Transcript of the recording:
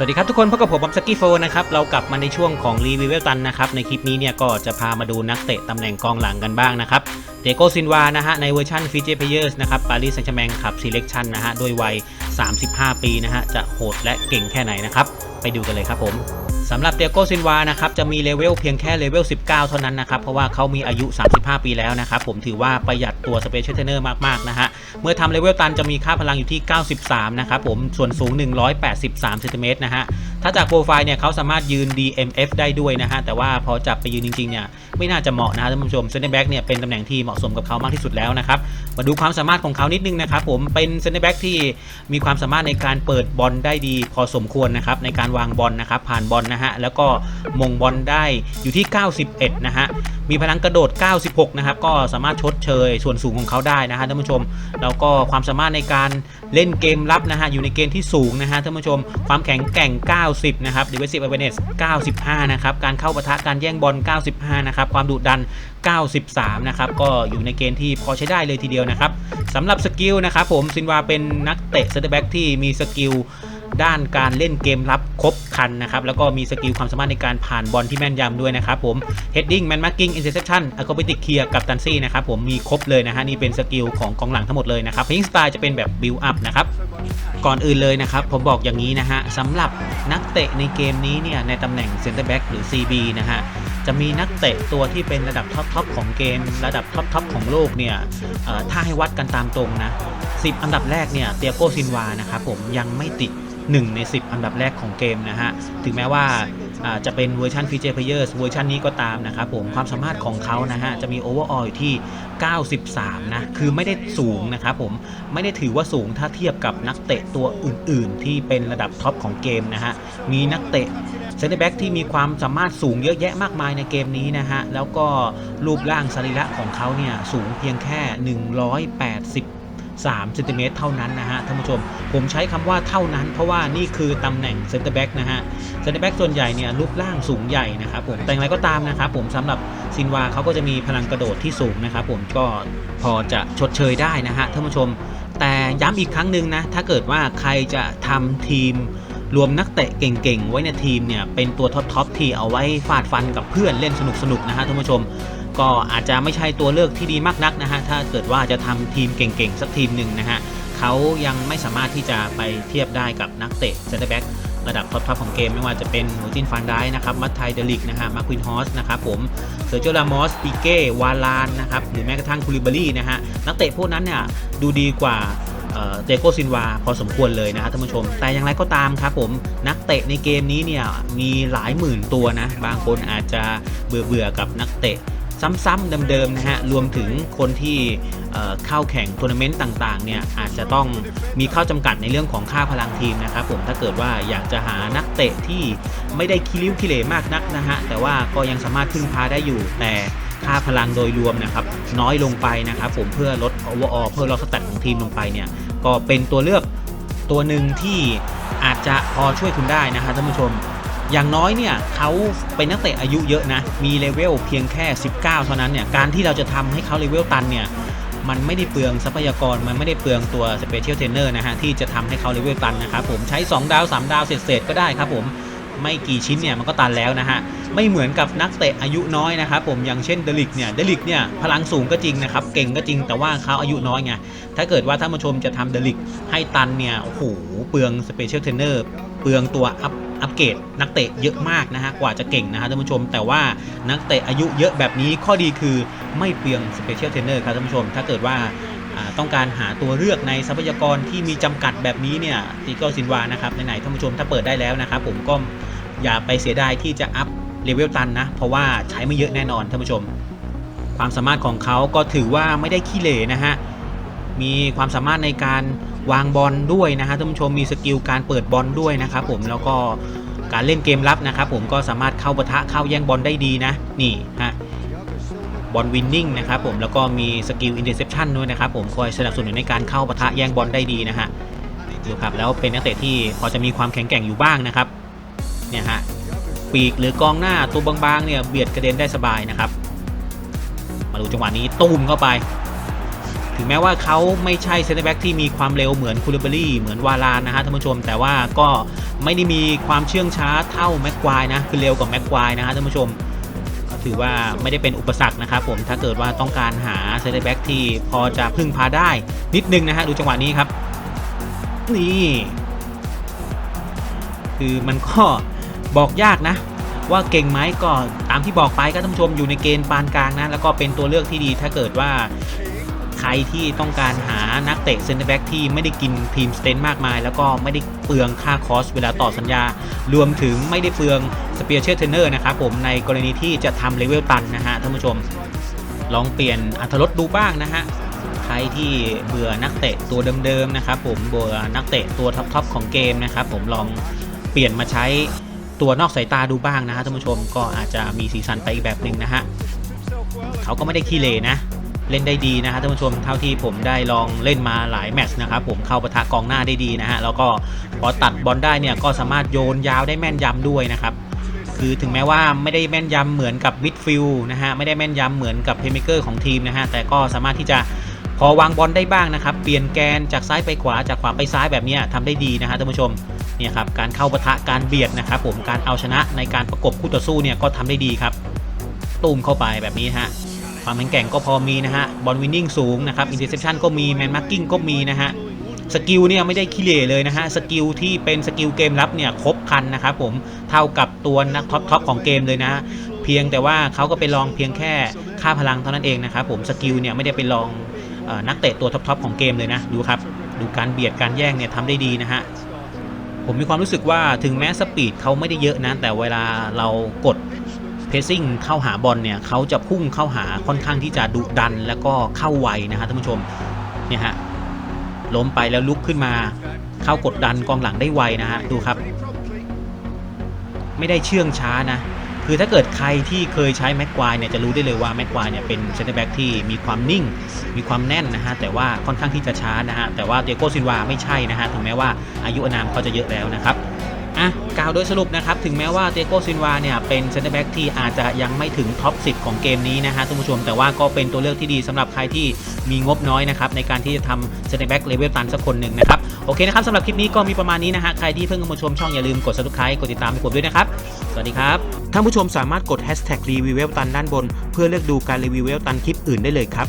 สวัสดีครับทุกคนพบกับผมบอมสกี้โฟนะครับเรากลับมาในช่วงของรีวิวเวลตันนะครับในคลิปนี้เนี่ยก็จะพามาดูนักเตะตำแหน่งกองหลังกันบ้างนะครับเดโกซินวานะฮะในเวอร์ชันฟิเจเพเยอร์สนะครับปารีสแซงต์แชร์แมงขับซีเลคชันนะฮะด้วยวัย 35 ปีนะฮะจะโหดและเก่งแค่ไหนนะครับ ไปดูกันเลยครับผมสำหรับเตียโกซินวานะครับจะมีเลเวลเพียงแค่เลเวล 19 เท่านั้นนะครับ เพราะว่าเขามีอายุ 35 ปีแล้วนะครับ ผมถือว่าประหยัดตัวสเปเชียลเทรนเนอร์มาก ๆ นะฮะ เมื่อทำเลเวลตันจะมีค่าพลังอยู่ที่ 93 นะครับผมส่วนสูง 183เซนติเมตรนะฮะ ถ้าจากโปรไฟล์เนี่ยเขาสามารถยืน DMF ได้ด้วยนะฮะ แต่ว่าพอจับไปยืนจริง ๆ เนี่ย ไม่น่าจะเหมาะนะท่านผู้ชมเซนเตอร์แบ็กเนี่ยเป็นตำแหน่งที่เหมาะสมกับเขามากที่สุดแล้วนะครับมาดูความสามารถของเขานิดนึงนะครับผมเป็นเซนเตอร์แบ็กที่มีความความสามารถในการเปิดบอลได้ดีพอสมควรนะครับในการวางบอลนะครับผ่านบอลนะฮะแล้วก็มงบอลได้อยู่ที่ 91 นะฮะมีพลังกระโดด 96 นะครับก็สามารถชดเชยส่วนสูงของเขาได้นะฮะท่านผู้ชม แล้วก็ความสามารถในการเล่นเกมรับนะฮะอยู่ในเกณฑ์ที่สูงนะฮะท่านผู้ชม ความแข็งแกร่ง 90 นะครับ defensive awareness 95 นะครับ การเข้าปะทะการแย่งบอล 95 นะครับ ความดุดัน 93 นะครับ ก็อยู่ในเกณฑ์ที่พอใช้ได้เลยทีเดียวนะครับสำหรับสกิลนะครับผมซินวาเป็นนักเตะเซนเตอร์แบ็กที่มีสกิลด้านการเล่นเกมรับครบคันนะครับ แล้วก็มีสกิลความสามารถในการผ่านบอลที่แม่นยำด้วยนะครับผม heading man marking interception acrobatic clear กับตันซี่นะครับผมมีครบเลยนะฮะนี่เป็นสกิลของกองหลังทั้งหมดเลยนะครับ playing style จะเป็นแบบ build up นะครับก่อนอื่นเลยนะครับ ผมบอกอย่างนี้นะฮะสำหรับนักเตะในเกมนี้เนี่ยในตำแหน่ง center back หรือ CB นะฮะ จะมีนักเตะตัวที่เป็นระดับท็อปทอปของเกม ระดับท็อปทอปของโลกเนี่ยถ้าให้วัดกันตามตรงนะ 10 อันดับแรกเนี่ยเตียโกซินวานะครับผมยังไม่ติด 1 ใน 10 อันดับแรกของเกมนะฮะ ถึงแม้ว่าจะเป็นเวอร์ชันฟีเจอร์เพเยอร์เวอร์ชันนี้ก็ตามนะครับผมความสามารถของเขานะฮะ จะมีโอเวอร์ออลอยู่ที่ 93 นะ คือไม่ได้สูงนะครับผมไม่ได้ถือว่าสูงถ้าเทียบกับนักเตะตัวอื่น ๆ ที่เป็นระดับท็อปของเกมนะฮะ มีนักเตะ เซนเตอร์แบ็กที่มีความสามารถสูงเยอะแยะมากมายในเกมนี้นะฮะ แล้วก็รูปร่างสรีระของเขาเนี่ยสูงเพียงแค่ 183เซนติเมตรเท่านั้นนะฮะท่านผู้ชม ผมใช้คำว่าเท่านั้น เพราะว่านี่คือตำแหน่งเซนเตอร์แบ็กนะฮะเซนเตอร์แบ็กส่วนใหญ่เนี่ยรูปร่างสูงใหญ่นะครับผมแต่อย่างไรก็ตามนะครับผมสำหรับซินวาเขาก็จะมีพลังกระโดดที่สูงนะครับผมก็พอจะชดเชยได้นะฮะท่านผู้ชม แต่ย้ำอีกครั้งหนึ่งนะถ้าเกิดว่าใครจะทำทีม รวมนักเตะเก่งๆ ไว้ในทีมเนี่ยเป็นตัวท็อปๆที่เอาไว้ฟาดฟันกับเพื่อนเล่นสนุกๆนะฮะท่านผู้ชม ก็อาจจะไม่ใช่ตัวเลือกที่ดีมากนักนะฮะถ้าเกิดว่าจะทำทีมเก่งๆ สักทีมหนึ่งนะฮะเขายังไม่สามารถที่จะไปเทียบได้กับนักเตะเซนเตอร์แบ็กระดับท็อปๆของเกมไม่ว่าจะเป็นหัวจินฟานได้นะครับ มัตไทเดลิกนะฮะ มาควินฮอสนะครับผม เซอร์เจอร์ลามอสปิเก้ วาลานนะครับ หรือแม้กระทั่งคูลิบารีนะฮะ นักเตะพวกนั้นเนี่ยดูดีกว่า เตโกซินวาพอสมควรเลยนะครับท่านผู้ชม แต่อย่างไรก็ตามครับผมนักเตะในเกมนี้เนี่ยมีหลายหมื่นตัวนะ บางคนอาจจะเบื่อเบื่อกับนักเตะซ้ำๆเดิมๆนะฮะ รวมถึงคนที่เข้าแข่งทัวร์นาเมนต์ต่างๆเนี่ยอาจจะต้องมีข้อจำกัดในเรื่องของค่าพลังทีมนะครับผมถ้าเกิดว่าอยากจะหานักเตะที่ไม่ได้คิริ้วคิเหร่มากนักนะฮะ แต่ว่าก็ยังสามารถพึ่งพาได้อยู่แต่ ค่าพลังโดยรวมนะครับน้อยลงไปนะครับผมเพื่อลด overall เพื่อลดสแตทของทีมลงไปเนี่ยก็เป็นตัวเลือกตัวหนึ่งที่อาจจะพอช่วยคุณได้นะฮะท่านผู้ชม อย่างน้อยเนี่ยเขาเป็นนักเตะอายุเยอะนะ มีเลเวลเพียงแค่ 19 เท่านั้นเนี่ยการที่เราจะทำให้เขาเลเวลตันเนี่ยมันไม่ได้เปลืองทรัพยากร มันไม่ได้เปลืองตัวสเปเชียลเทรนเนอร์นะฮะที่จะทำให้เขาเลเวลตันนะครับผมใช้ 2 ดาว 3 ดาวเศษๆก็ได้ครับผมไม่กี่ชิ้นเนี่ยมันก็ตันแล้วนะฮะ ไม่เหมือนกับนักเตะอายุน้อยนะครับผมอย่างเช่นเดลิกเนี่ยเดลิกเนี่ยพลังสูงก็จริงนะครับเก่งก็จริงแต่ว่าเขาอายุน้อยไงถ้าเกิดว่าท่านผู้ชมจะทำเดลิกให้ตันเนี่ยโอ้โหเปลืองสเปเชียลเทรนเนอร์เปลืองตัวอัพอัปเกรดนักเตะเยอะมากนะฮะกว่าจะเก่งนะฮะท่านผู้ชม แต่ว่านักเตะอายุเยอะแบบนี้ข้อดีคือไม่เปลืองสเปเชียลเทรนเนอร์ครับท่านผู้ชม ถ้าเกิดว่าต้องการหาตัวเลือกในทรัพยากรที่มีจำกัดแบบนี้เนี่ยติโก้ซินวานะครับไหนๆท่านผู้ชมถ้าเปิดได้แล้วนะครับผมก็อย่าไปเสียดายที่จะอัพ เลเวลตันนะ เพราะว่าใช้ไม่เยอะแน่นอนท่านผู้ชม ความสามารถของเขาก็ถือว่าไม่ได้ขี้เหร่นะฮะ มีความสามารถในการวางบอลด้วยนะฮะท่านผู้ชมมีสกิลการเปิดบอลด้วยนะครับผมแล้วก็การเล่นเกมรับนะครับผมก็สามารถเข้าปะทะเข้าแย่งบอลได้ดีนะนี่ฮะบอลวินนิ่งนะครับผมแล้วก็มีสกิลอินเ r อร์เซปชันด้วยนะครับผมคอยสนับสนุนในการเข้าปะทะแย่งบอลได้ดีนะฮะดูครับแล้วเป็นนักเตะที่พอจะมีความแข็งแกร่งอยู่บ้างนะครับเนี่ยฮะ ปีกหรือกองหน้าตัวบางๆเนี่ยเบียดกระเด็นได้สบายนะครับ มาดูจังหวะนี้ตูมเข้าไป ถึงแม้ว่าเขาไม่ใช่เซนเตอร์แบ็กที่มีความเร็วเหมือนคูลเบอรี่เหมือนวารานนะฮะท่านผู้ชม แต่ว่าก็ไม่ได้มีความเชื่องช้าเท่าแม็กควายนะคือเร็วกว่าแม็กควายนะฮะท่านผู้ชมก็ถือว่าไม่ได้เป็นอุปสรรคนะครับผมถ้าเกิดว่าต้องการหาเซนเตอร์แบ็กที่พอจะพึ่งพาได้นิดนึงนะฮะดูจังหวะนี้ครับนี่คือมันก็ บอกยากนะ ว่าเก่งไหมก็ตามที่บอกไปก็ท่านผู้ชมอยู่ในเกณฑ์ปานกลางนะ แล้วก็เป็นตัวเลือกที่ดีถ้าเกิดว่าใครที่ต้องการหานักเตะเซนเตอร์แบ็กที่ไม่ได้กินทีมสเตนมากมาย แล้วก็ไม่ได้เปลืองค่าคอสเวลาต่อสัญญา รวมถึงไม่ได้เปลืองสเปียร์เชอร์เทนเนอร์นะครับผมในกรณีที่จะทำเลเวลตันนะฮะท่านผู้ชม ลองเปลี่ยนอัธรสดูบ้างนะฮะใครที่เบื่อนักเตะตัวเดิมๆนะครับผมเบื่อนักเตะตัวท็อปๆของเกมนะครับผมลองเปลี่ยนมาใช้ ตัวนอกสายตาดูบ้างนะฮะท่านผู้ชมก็อาจจะมีสีสันไปอีกแบบหนึ่งนะฮะเขาก็ไม่ได้ขี้เลนะ เล่นได้ดีนะฮะท่านผู้ชมเท่าที่ผมได้ลองเล่นมาหลายแมตช์นะครับผมเข้าปะทะกองหน้าได้ดีนะฮะแล้วก็พอตัดบอลได้เนี่ยก็สามารถโยนยาวได้แม่นยำด้วยนะครับคือถึงแม้ว่าไม่ได้แม่นยำเหมือนกับมิดฟิลด์นะฮะไม่ได้แม่นยำเหมือนกับเพลย์เมเกอร์ของทีมนะฮะแต่ก็สามารถที่จะ พอวางบอลได้บ้างนะครับ เปลี่ยนแกนจากซ้ายไปขวาจากขวาไปซ้ายแบบนี้ทำได้ดีนะฮะท่านผู้ชมเนี่ยครับการเข้าปะทะการเบียดนะครับผมการเอาชนะในการประกบคู่ต่อสู้เนี่ยก็ทำได้ดีครับตูมเข้าไปแบบนี้ฮะความแข็งแกร่งก็พอมีนะฮะบอลวินนิ่งสูงนะครับอินเตอร์เซปชันก็มีแมนมาร์กิ้งก็มีนะฮะสกิลเนี่ยไม่ได้ขี้เหร่เลยนะฮะสกิลที่เป็นสกิลเกมรับเนี่ยครบครันนะครับผมเท่ากับตัวนักท็อปทอปของเกมเลยนะเพียงแต่ว่าเขาก็ไปลองเพียงแค่ค่าพลังเท่านั้นเองนะครับผมสกิลเนี่ยไม่ได้ไปลอง นักเตะตัวท็อปทอปของเกมเลยนะดูครับดูการเบียดการแย่งเนี่ยทำได้ดีนะฮะผมมีความรู้สึกว่าถึงแม้สปีดเขาไม่ได้เยอะนะแต่เวลาเรากดเพซซิ่งเข้าหาบอลเนี่ยเขาจะพุ่งเข้าหาค่อนข้างที่จะดุดันแล้วก็เข้าไวนะฮะท่านผู้ชมเนี่ยฮะล้มไปแล้วลุกขึ้นมาเข้ากดดันกองหลังได้ไวนะฮะดูครับ ไม่ได้เชื่องช้านะ คือถ้าเกิดใครที่เคยใช้แม็กควายเนี่ยจะรู้ได้เลยว่าแม็กควายเนี่ยเป็นเซนเตอร์แบ็กที่มีความนิ่ง มีความแน่นนะฮะแต่ว่าค่อนข้างที่จะช้านะฮะแต่ว่าเตียโกซินวาไม่ใช่นะฮะถึงแม้ว่าอายุอนามเขาจะเยอะแล้วนะครับ อะกล่าวโดยสรุปนะครับ ถึงแม้ว่าเตโกซินวาเนี่ย เป็นเซนเตอร์แบ็กที่อาจจะยังไม่ถึงท็อป 10 ของเกมนี้นะฮะท่านผู้ชม แต่ว่าก็เป็นตัวเลือกที่ดีสำหรับใครที่มีงบน้อยนะครับ ในการที่จะทำเซนเตอร์แบ็กเลเวลตันสักคนหนึ่งนะครับ โอเคนะครับสำหรับคลิปนี้ก็มีประมาณนี้นะฮะใครที่เพิ่งเข้ามาชมช่องอย่าลืมกด subscribe กดติดตามให้ผมด้วยนะครับสวัสดีครับท่านผู้ชมสามารถกด hashtag รีวิวเวลตันด้านบน เพื่อเลือกดูการรีวิวเวลตันคลิปอื่นได้เลยครับ